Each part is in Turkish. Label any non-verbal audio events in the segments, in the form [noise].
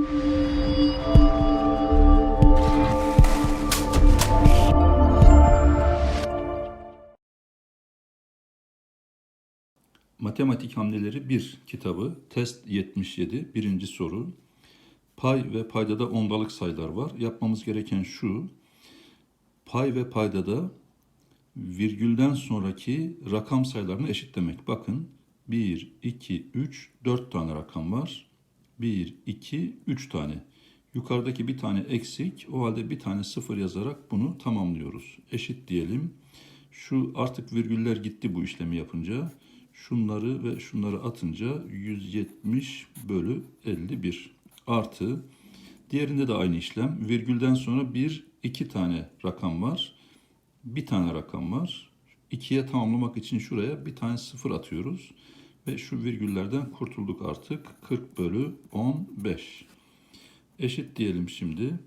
Matematik Hamleleri 1 kitabı, test 77, birinci soru. Pay ve paydada ondalık sayılar var. Yapmamız gereken şu, pay ve paydada virgülden sonraki rakam sayılarını eşitlemek. Bakın 1, 2, 3, 4 tane rakam var. 1, 2, 3 tane. Yukarıdaki bir tane eksik. O halde bir tane sıfır yazarak bunu tamamlıyoruz. Eşit diyelim. Şu artık virgüller gitti bu işlemi yapınca. Şunları ve şunları atınca 170 bölü 51 artı. Diğerinde de aynı işlem. Virgülden sonra bir, iki tane rakam var. Bir tane rakam var. İkiye tamamlamak için şuraya bir tane sıfır atıyoruz. Ve şu virgüllerden kurtulduk artık. 40 bölü 15. Eşit diyelim şimdi.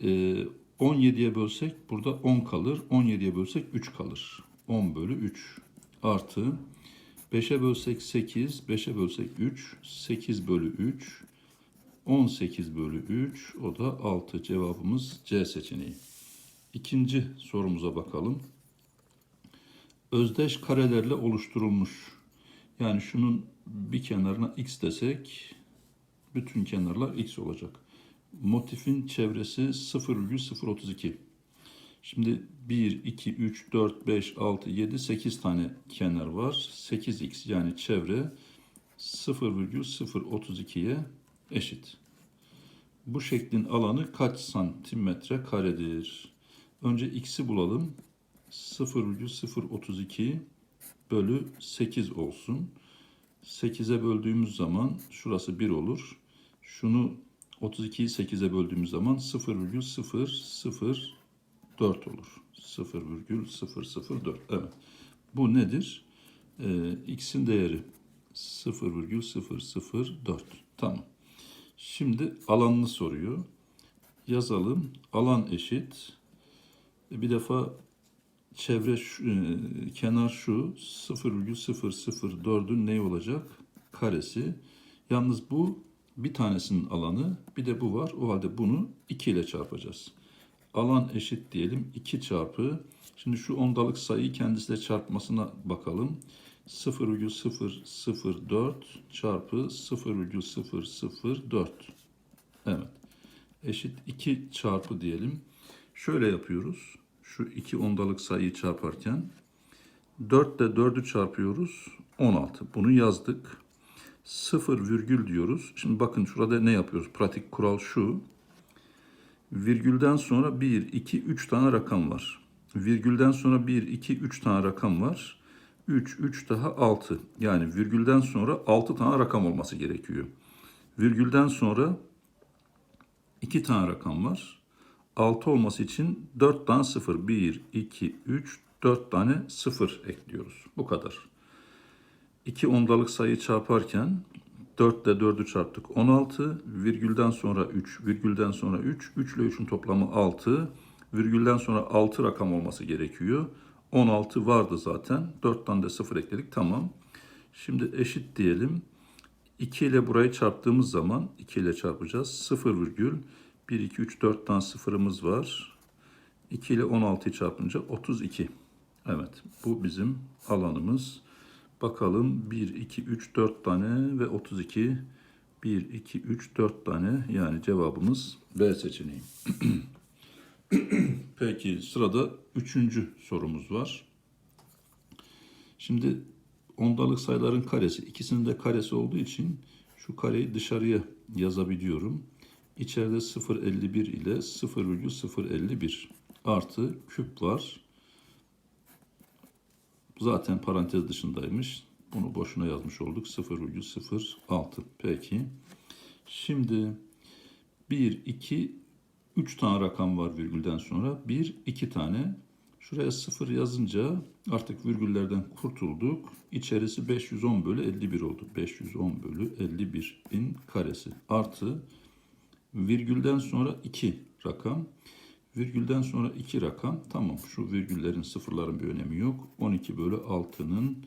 Ee, 17'ye bölsek burada 10 kalır. 17'ye bölsek 3 kalır. 10 bölü 3 artı 5'e bölsek 8, 5'e bölsek 3, 8 bölü 3, 18 bölü 3, o da 6. Cevabımız C seçeneği. İkinci sorumuza bakalım. Özdeş karelerle oluşturulmuş. Yani şunun bir kenarına x desek, bütün kenarlar x olacak. Motifin çevresi 0,032. Şimdi 1, 2, 3, 4, 5, 6, 7, 8 tane kenar var. 8x yani çevre 0,032'ye eşit. Bu şeklin alanı kaç santimetre karedir? Önce x'i bulalım. 0,032 bölü 8 olsun. 8'e böldüğümüz zaman şurası 1 olur. Şunu 32'yi 8'e böldüğümüz zaman 0,004 olur. 0,004. Evet. Bu nedir? Ee, x'in değeri 0,004. Tamam. Şimdi alanını soruyor. Yazalım. Alan eşit. Bir defa çevre şu, e, kenar şu 0,004'ün ne olacak? Karesi. Yalnız bu bir tanesinin alanı bir de bu var. O halde bunu 2 ile çarpacağız. Alan eşit diyelim 2 çarpı. Şimdi şu ondalık sayıyı kendisiyle çarpmasına bakalım. 0,004 çarpı 0,004. Evet. Eşit 2 çarpı diyelim. Şöyle yapıyoruz. Şu iki ondalık sayıyı çarparken 4 ile 4'ü çarpıyoruz. 16. Bunu yazdık. 0 virgül diyoruz. Şimdi bakın şurada ne yapıyoruz? Pratik kural şu. Virgülden sonra 1, 2, 3 tane rakam var. Virgülden sonra 1, 2, 3 tane rakam var. 3, 3 daha 6. Yani virgülden sonra 6 tane rakam olması gerekiyor. Virgülden sonra 2 tane rakam var. 6 olması için 4 tane 0. 1, 2, 3, 4 tane 0 ekliyoruz. Bu kadar. 2 ondalık sayı çarparken 4 ile 4'ü çarptık 16. Virgülden sonra 3, virgülden sonra 3. 3 ile 3'ün toplamı 6. Virgülden sonra 6 rakam olması gerekiyor. 16 vardı zaten. 4 tane de 0 ekledik. Tamam. Şimdi eşit diyelim. 2 ile burayı çarptığımız zaman 2 ile çarpacağız. 0 virgül 1, 2, 3, 4 tane sıfırımız var. 2 ile 16'yı çarpınca 32. Evet bu bizim alanımız. Bakalım 1, 2, 3, 4 tane ve 32. 1, 2, 3, 4 tane yani cevabımız B seçeneği. [clears throat] Peki sırada üçüncü sorumuz var. Şimdi ondalık sayıların karesi ikisinin de karesi olduğu için şu kareyi dışarıya yazabiliyorum. İçeride 0.51 ile 0,051 artı küp var. Zaten parantez dışındaymış. Bunu boşuna yazmış olduk. 0,06. Peki. Şimdi 1, 2, 3 tane rakam var virgülden sonra. 1, 2 tane. Şuraya 0 yazınca artık virgüllerden kurtulduk. İçerisi 510 bölü 51 oldu. 510 bölü 51 bin karesi. Artı virgülden sonra 2 rakam. Virgülden sonra 2 rakam. Tamam şu virgüllerin sıfırların bir önemi yok. 12 bölü 6'nın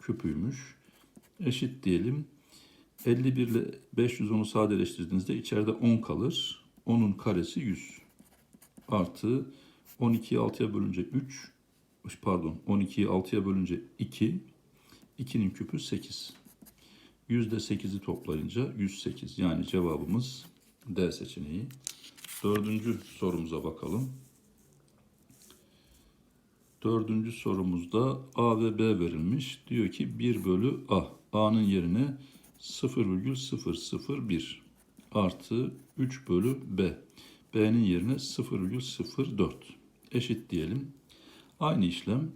küpüymüş. Eşit diyelim. 51 ile 510'u sadeleştirdiğinizde içeride 10 kalır. 10'un karesi 100. Artı 12'yi 6'ya bölünce 3. Pardon 12'yi 6'ya bölünce 2. 2'nin küpü 8. Yüzde 8'i toplayınca 108. Yani cevabımız D seçeneği. Dördüncü sorumuza bakalım. Dördüncü sorumuzda A ve B verilmiş. Diyor ki 1 bölü A. A'nın yerine 0,001 artı 3 bölü B. B'nin yerine 0,04 eşit diyelim. Aynı işlem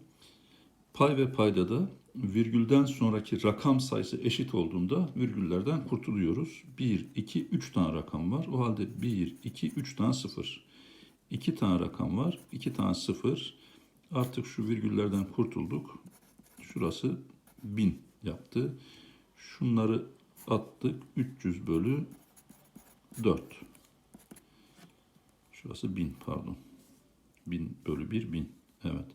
pay ve payda da virgülden sonraki rakam sayısı eşit olduğunda virgüllerden kurtuluyoruz. 1, 2, 3 tane rakam var. O halde 1, 2, 3 tane 0. 2 tane rakam var. 2 tane 0. Artık şu virgüllerden kurtulduk. Şurası 1000 yaptı. Şunları attık. 300 bölü 4. Şurası 1000 pardon. 1000 bölü 1 1000. Evet.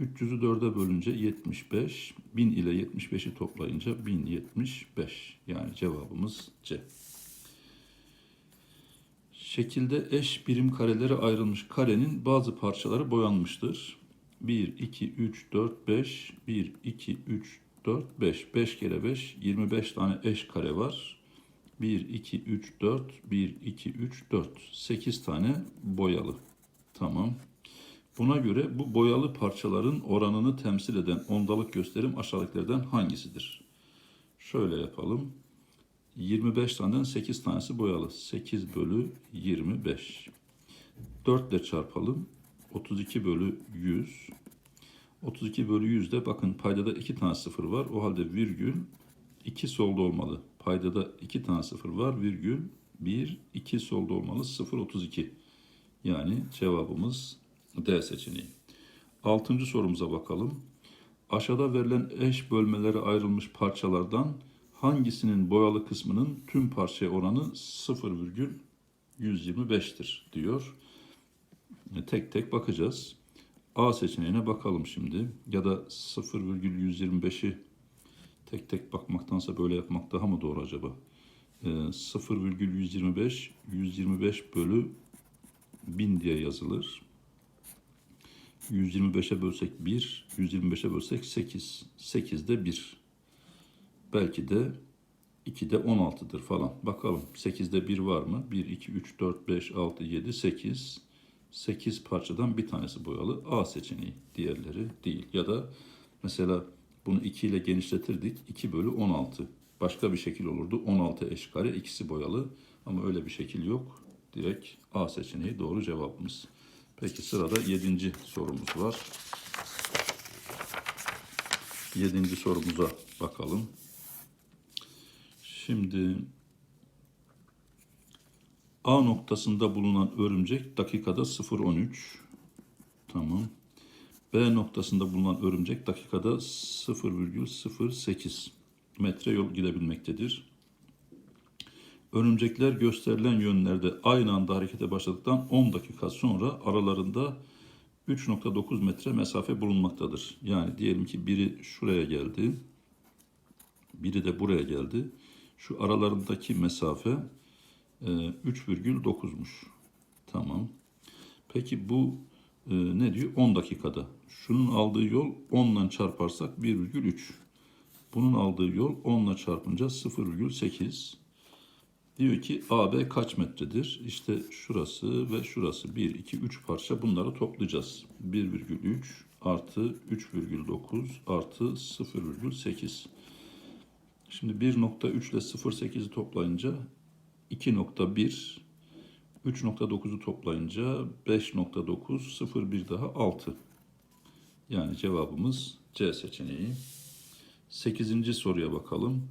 300'ü 4'e bölünce 75. 1000 ile 75'i toplayınca 1075. Yani cevabımız C. Şekilde eş birim karelere ayrılmış karenin bazı parçaları boyanmıştır. 1, 2, 3, 4, 5. 1, 2, 3, 4, 5. 5 kere 5, 25 tane eş kare var. 1, 2, 3, 4. 1, 2, 3, 4. 8 tane boyalı. Tamam. Buna göre bu boyalı parçaların oranını temsil eden ondalık gösterim aşağıdakilerden hangisidir? Şöyle yapalım. 25 taneden 8 tanesi boyalı. 8 bölü 25. 4 ile çarpalım. 32 bölü 100. 32 bölü 100'de bakın paydada 2 tane sıfır var. O halde virgül 2 solda olmalı. Paydada 2 tane sıfır var. Virgül 1, 2 solda olmalı. 0, 32. Yani cevabımız D seçeneği. Altıncı sorumuza bakalım. Aşağıda verilen eş bölmelere ayrılmış parçalardan hangisinin boyalı kısmının tüm parçaya oranı 0,125'tir diyor. E, Tek tek bakacağız. A seçeneğine bakalım şimdi. Ya da 0,125'i tek tek bakmaktansa böyle yapmak daha mı doğru acaba? E, 0,125 125 bölü 1000 diye yazılır. 125'e bölsek 1, 125'e bölsek 8. 8 de 1. Belki de 2 de 16'dır falan. Bakalım 8'de 1 var mı? 1, 2, 3, 4, 5, 6, 7, 8. 8 parçadan bir tanesi boyalı. A seçeneği. Diğerleri değil. Ya da mesela bunu 2 ile genişletirdik. 2 bölü 16. Başka bir şekil olurdu. 16 eş kare. ikisi boyalı. Ama öyle bir şekil yok. Direkt A seçeneği doğru cevabımız. Peki sırada yedinci sorumuz var. Yedinci sorumuza bakalım. Şimdi A noktasında bulunan örümcek dakikada 0.13. Tamam. B noktasında bulunan örümcek dakikada 0,08 metre yol gidebilmektedir. Örümcekler gösterilen yönlerde aynı anda harekete başladıktan 10 dakika sonra aralarında 3.9 metre mesafe bulunmaktadır. Yani diyelim ki biri şuraya geldi, biri de buraya geldi. Şu aralarındaki mesafe e, 3,9'muş. Tamam. Peki bu e, ne diyor? 10 dakikada. Şunun aldığı yol 10 ile çarparsak 1,3. Bunun aldığı yol 10 ile çarpınca 0,8. Diyor ki AB kaç metredir? İşte şurası ve şurası 1, 2, 3 parça bunları toplayacağız. 1,3 artı 3,9 artı 0,8. Şimdi 1.3 ile 0.8'i toplayınca 2.1 3.9'u toplayınca 5.9 0.1 daha 6. Yani cevabımız C seçeneği. 8. soruya bakalım.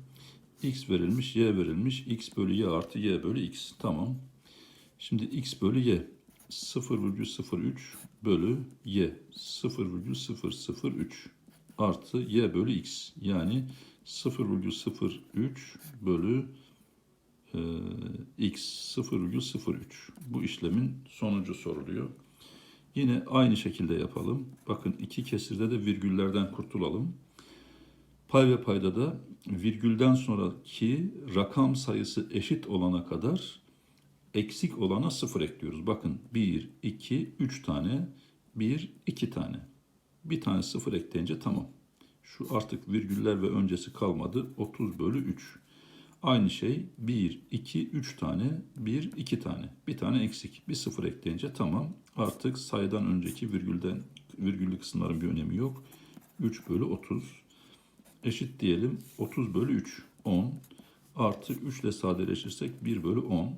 X verilmiş, Y verilmiş. X bölü Y artı Y bölü X. Tamam. Şimdi X bölü Y 0,03 bölü Y 0,003 artı Y bölü X. Yani 0,03 bölü e, X 0,03. Bu işlemin sonucu soruluyor. Yine aynı şekilde yapalım. Bakın iki kesirde de virgüllerden kurtulalım. Pay ve paydada virgülden sonraki rakam sayısı eşit olana kadar eksik olana sıfır ekliyoruz. Bakın 1, 2, 3 tane, 1, 2 tane. Bir tane sıfır ekleyince tamam. Şu artık virgüller ve öncesi kalmadı. 30 bölü 3. Aynı şey 1, 2, 3 tane, 1, 2 tane. Bir tane eksik. Bir sıfır ekleyince tamam. Artık sayıdan önceki virgülden virgüllü kısımların bir önemi yok. 3 bölü 30 eşit diyelim. 30 bölü 3 10 artı 3 ile sadeleşirsek 1 bölü 10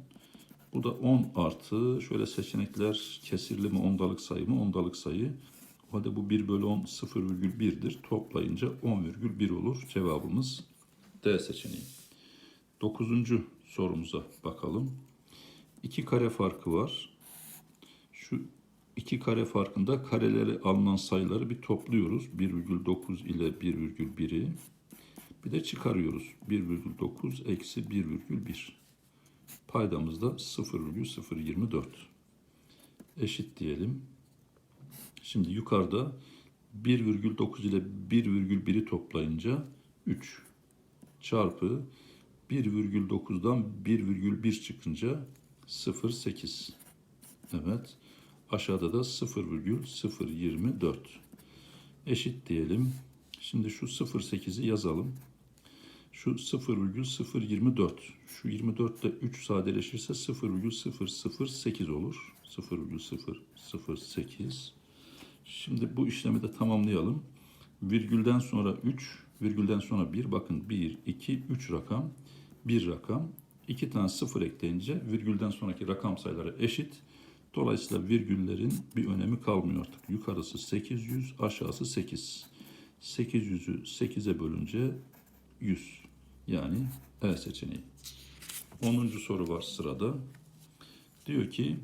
bu da 10 artı şöyle seçenekler kesirli mi ondalık sayı mı? Ondalık sayı. O halde bu 1 bölü 10 0,1'dir toplayınca 10,1 olur cevabımız D seçeneği. 9. sorumuza bakalım. 2 kare farkı var iki kare farkında kareleri alınan sayıları bir topluyoruz. 1,9 ile 1,1'i bir de çıkarıyoruz. 1,9 eksi 1,1. Paydamız da 0,024. Eşit diyelim. Şimdi yukarıda 1,9 ile 1,1'i toplayınca 3 çarpı 1,9'dan 1,1 çıkınca 0,8. Evet. Aşağıda da 0,024 eşit diyelim. Şimdi şu 0,8'i yazalım. Şu 0,024. Şu 24 ile 3 sadeleşirse 0,008 olur. 0,008. Şimdi bu işlemi de tamamlayalım. Virgülden sonra 3, virgülden sonra 1. Bakın 1, 2, 3 rakam, 1 rakam. 2 tane 0 ekleyince virgülden sonraki rakam sayıları eşit. Dolayısıyla virgüllerin bir önemi kalmıyor artık. Yukarısı 800, aşağısı 8. 800'ü 8'e bölünce 100. Yani E seçeneği. 10. soru var sırada. Diyor ki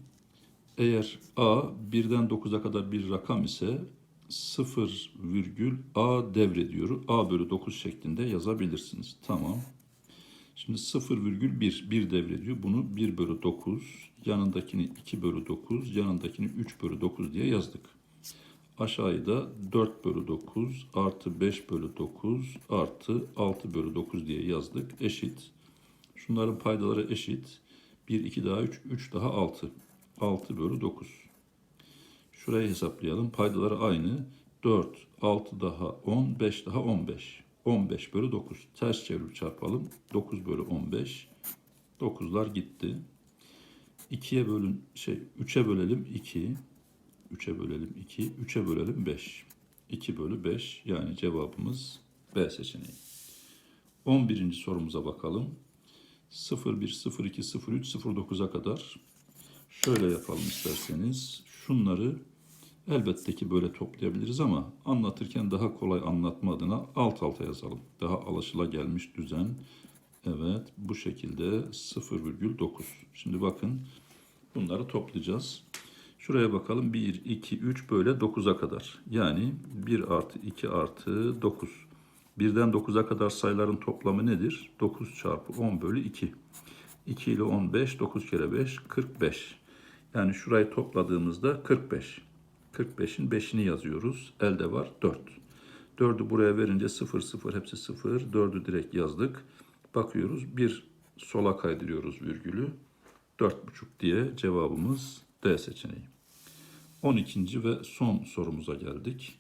eğer A 1'den 9'a kadar bir rakam ise 0 virgül A devrediyor. A bölü 9 şeklinde yazabilirsiniz. Tamam. Şimdi 0,1 1 devrediyor. Bunu 1 bölü 9, yanındakini 2 bölü 9, yanındakini 3 bölü 9 diye yazdık. Aşağıya da 4 bölü 9 artı 5 bölü 9 artı 6 bölü 9 diye yazdık. Eşit. Şunların paydaları eşit. 1, 2 daha 3, 3 daha 6. 6 bölü 9. Şurayı hesaplayalım. Paydaları aynı. 4, 6 daha 10, 5 daha 15. 15 bölü 9. Ters çevirip çarpalım. 9 bölü 15. 9'lar gitti. 2'ye bölün şey 3'e bölelim 2. 3'e bölelim 2. 3'e bölelim 5. 2 bölü 5 yani cevabımız B seçeneği. 11. sorumuza bakalım. 01, 02, 03, 09'a kadar şöyle yapalım isterseniz. Şunları Elbette ki böyle toplayabiliriz ama anlatırken daha kolay anlatma adına alt alta yazalım. Daha alışılagelmiş düzen. Evet bu şekilde 0,9. Şimdi bakın bunları toplayacağız. Şuraya bakalım 1, 2, 3 böyle 9'a kadar. Yani 1 artı 2 artı 9. 1'den 9'a kadar sayıların toplamı nedir? 9 çarpı 10 bölü 2. 2 ile 15, 9 kere 5, 45. Yani şurayı topladığımızda 45. 45'in 5'ini yazıyoruz. Elde var 4. 4'ü buraya verince 0 0 hepsi 0. 4'ü direkt yazdık. Bakıyoruz bir sola kaydırıyoruz virgülü. 4,5 diye cevabımız D seçeneği. 12. ve son sorumuza geldik.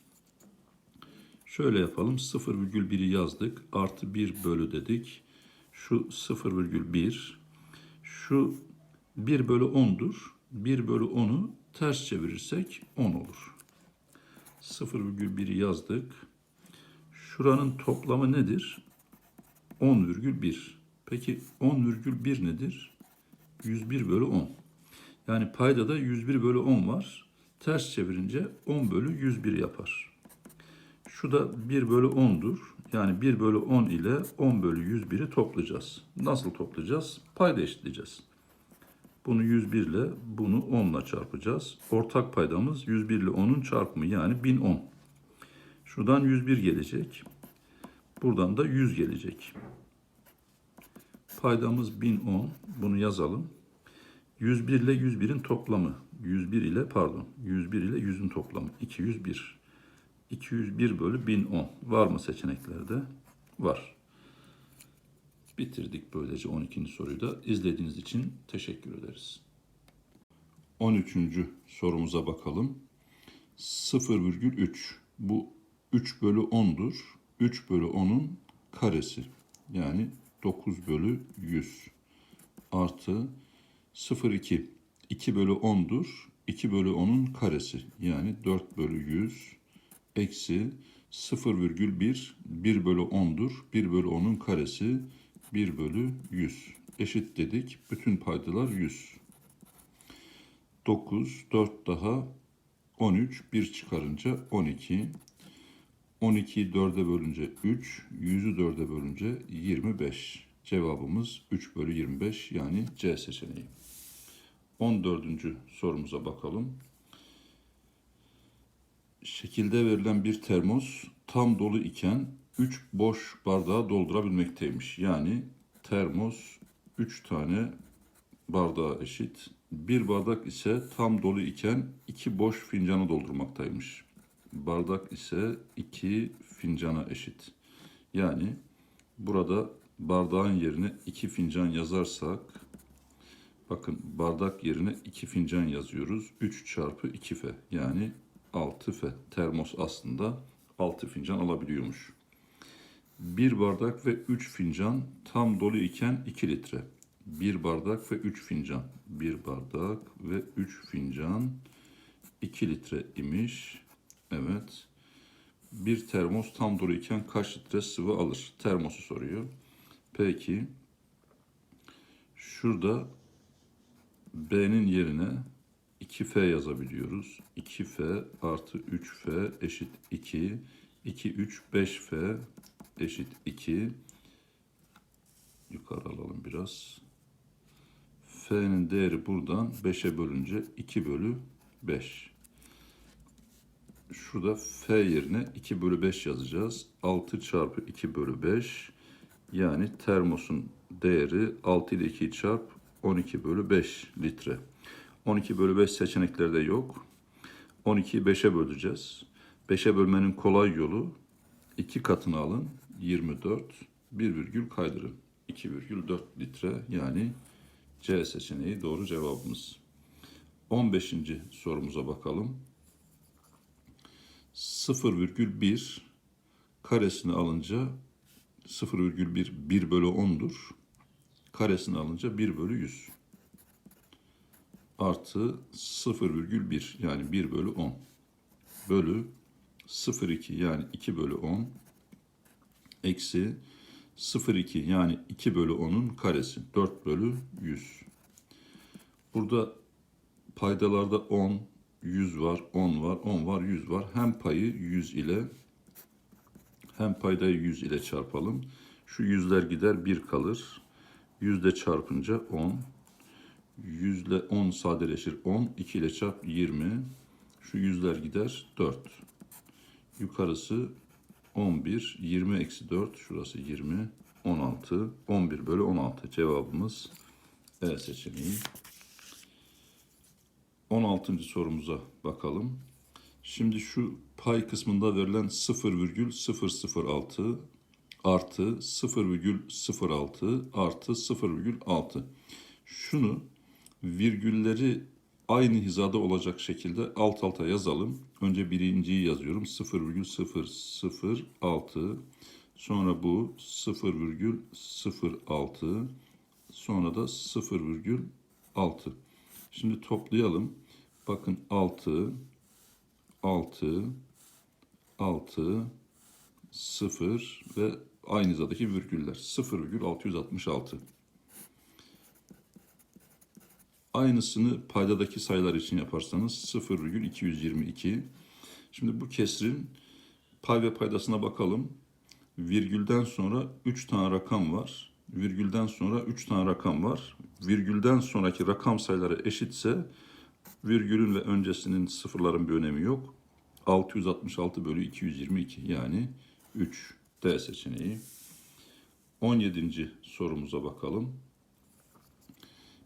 Şöyle yapalım. 0,1'i yazdık. Artı 1 bölü dedik. Şu 0,1. Şu 1 bölü 10'dur. 1 bölü 10'u ters çevirirsek 10 olur. 0,1'i yazdık. Şuranın toplamı nedir? 10,1. Peki 10,1 nedir? 101 bölü 10. Yani paydada 101 bölü 10 var. Ters çevirince 10 bölü 101 yapar. Şu da 1 bölü 10'dur. Yani 1 bölü 10 ile 10 bölü 101'i toplayacağız. Nasıl toplayacağız? Payda eşitleyeceğiz. Bunu 101 ile bunu 10 ile çarpacağız. Ortak paydamız 101 ile 10'un çarpımı yani 1010. Şuradan 101 gelecek. Buradan da 100 gelecek. Paydamız 1010. Bunu yazalım. 101 ile 101'in toplamı. 101 ile pardon 101 ile 100'ün toplamı. 201. 201 bölü 1010. Var mı seçeneklerde? var. Bitirdik böylece 12. soruyu da. İzlediğiniz için teşekkür ederiz. 13. sorumuza bakalım. 0,3 bu 3 bölü 10'dur. 3 bölü 10'un karesi yani 9 bölü 100 artı 0,2 2 bölü 10'dur. 2 bölü 10'un karesi yani 4 bölü 100 eksi 0,1 1 bölü 10'dur. 1 bölü 10'un karesi 1 bölü 100 eşit dedik. Bütün paydalar 100. 9, 4 daha 13, 1 çıkarınca 12. 12'yi 4'e bölünce 3, 100'ü 4'e bölünce 25. Cevabımız 3 bölü 25 yani C seçeneği. 14. sorumuza bakalım. Şekilde verilen bir termos tam dolu iken 3 boş bardağı doldurabilmekteymiş. Yani termos 3 tane bardağa eşit. Bir bardak ise tam dolu iken iki boş fincanı doldurmaktaymış. Bardak ise iki fincana eşit. Yani burada bardağın yerine iki fincan yazarsak bakın bardak yerine iki fincan yazıyoruz. 3 çarpı 2 fe yani 6 fe. Termos aslında 6 fincan alabiliyormuş. Bir bardak ve 3 fincan tam dolu iken 2 litre. Bir bardak ve 3 fincan. Bir bardak ve 3 fincan 2 litre imiş. Evet. Bir termos tam dolu iken kaç litre sıvı alır? Termosu soruyor. Peki. Şurada B'nin yerine 2F yazabiliyoruz. 2F artı 3F eşit 2. 2, 3, 5F eşit 2. Yukarı alalım biraz. F'nin değeri buradan 5'e bölünce 2 bölü 5. Şurada F yerine 2 bölü 5 yazacağız. 6 çarpı 2 bölü 5. Yani termosun değeri 6 ile 2'yi çarp 12 bölü 5 litre. 12 bölü 5 seçeneklerde yok. 12'yi 5'e böleceğiz. 5'e bölmenin kolay yolu 2 katını alın 24 bir virgül kaydırın. 2,4 litre yani C seçeneği doğru cevabımız. 15. sorumuza bakalım. 0,1 karesini alınca 0,1 1 bölü 10'dur. Karesini alınca 1 bölü 100. Artı 0,1 yani 1 bölü 10. Bölü 0,2 yani 2 bölü 10. Eksi 0,2 yani 2 bölü 10'un karesi 4 bölü 100. Burada paydalarda 10, 100 var, 10 var, 10 var, 100 var. Hem payı 100 ile hem paydayı 100 ile çarpalım. Şu yüzler gider 1 kalır. Yüzde çarpınca 10. Yüzle 10 sadeleşir 10. 2 ile çarp 20. Şu yüzler gider 4. Yukarısı 11, 20 eksi 4, şurası 20, 16, 11 bölü 16 cevabımız E seçeneği. 16. sorumuza bakalım. Şimdi şu pay kısmında verilen 0,006 artı 0,06 artı 0,6. Şunu virgülleri aynı hizada olacak şekilde alt alta yazalım. Önce birinciyi yazıyorum. 0,006 sonra bu 0,06 sonra da 0,6. Şimdi toplayalım. Bakın 6 6 6 0 ve aynı hizadaki virgüller 0,666. Aynısını paydadaki sayılar için yaparsanız 0,222. Şimdi bu kesrin pay ve paydasına bakalım. Virgülden sonra 3 tane rakam var. Virgülden sonra 3 tane rakam var. Virgülden sonraki rakam sayıları eşitse virgülün ve öncesinin sıfırların bir önemi yok. 666 bölü 222 yani 3 D seçeneği. 17. sorumuza bakalım.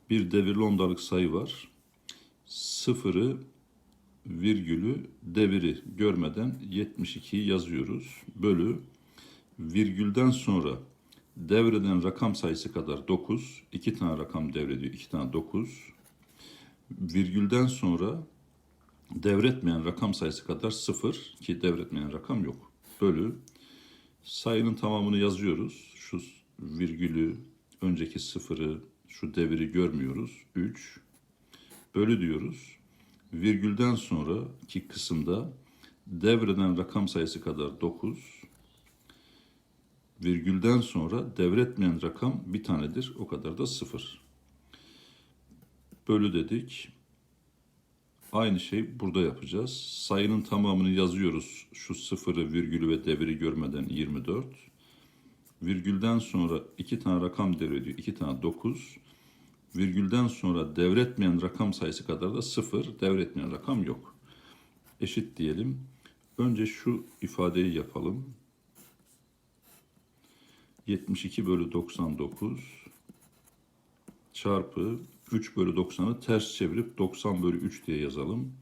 Bir devirli ondalık sayı var. Sıfırı, virgülü, deviri görmeden 72'yi yazıyoruz. Bölü virgülden sonra devreden rakam sayısı kadar 9. 2 tane rakam devrediyor. 2 tane 9. Virgülden sonra devretmeyen rakam sayısı kadar 0 ki devretmeyen rakam yok. Bölü sayının tamamını yazıyoruz. Şu virgülü, önceki sıfırı, şu deviri görmüyoruz. 3 bölü diyoruz. Virgülden sonraki kısımda devreden rakam sayısı kadar 9. Virgülden sonra devretmeyen rakam bir tanedir. O kadar da 0. Bölü dedik. Aynı şey burada yapacağız. Sayının tamamını yazıyoruz. Şu sıfırı, virgülü ve deviri görmeden 24. Virgülden sonra iki tane rakam devrediyor. iki tane 9. Virgülden sonra devretmeyen rakam sayısı kadar da 0. Devretmeyen rakam yok. Eşit diyelim. Önce şu ifadeyi yapalım. 72 bölü 99 çarpı 3 bölü 90'ı ters çevirip 90 bölü 3 diye yazalım.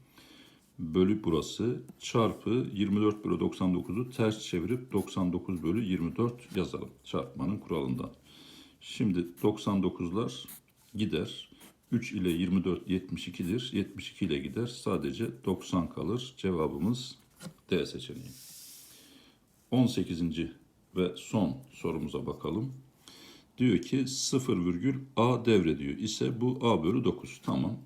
Bölü burası çarpı 24 bölü 99'u ters çevirip 99 bölü 24 yazalım çarpmanın kuralından. Şimdi 99'lar gider. 3 ile 24 72'dir. 72 ile gider. Sadece 90 kalır. Cevabımız D seçeneği. 18. ve son sorumuza bakalım. Diyor ki 0 virgül A devrediyor ise bu A bölü 9. Tamam.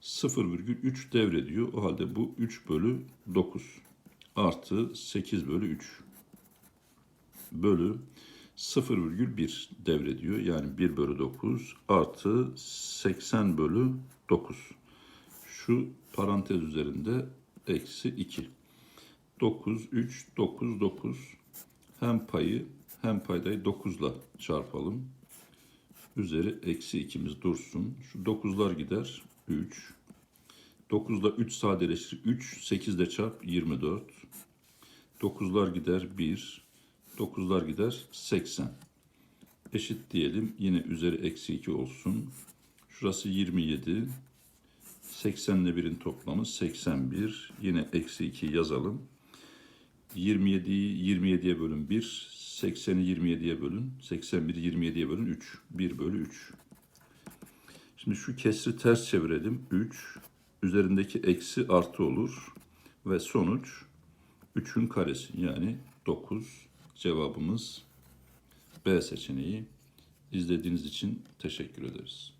0 virgül 3 devrediyor. O halde bu 3 bölü 9 artı 8 bölü 3 bölü 0,1 devrediyor. Yani 1 bölü 9 artı 80 bölü 9. Şu parantez üzerinde eksi 2. 9, 3, 9, 9. Hem payı hem paydayı 9 ile çarpalım. Üzeri eksi 2'miz dursun. Şu 9'lar gider. 3. 9 ile 3 sadeleştir. 3, 8 ile çarp 24. 9'lar gider 1. 9'lar gider 80. Eşit diyelim. Yine üzeri eksi 2 olsun. Şurası 27. 80 ile 1'in toplamı 81. Yine eksi 2 yazalım. 27'yi 27'ye bölün 1. 80'i 27'ye bölün. 81'i 27'ye bölün 3. 1 bölü 3. Şimdi şu kesri ters çevirelim. 3. Üzerindeki eksi artı olur. Ve sonuç 3'ün karesi yani 9. Cevabımız B seçeneği. İzlediğiniz için teşekkür ederiz.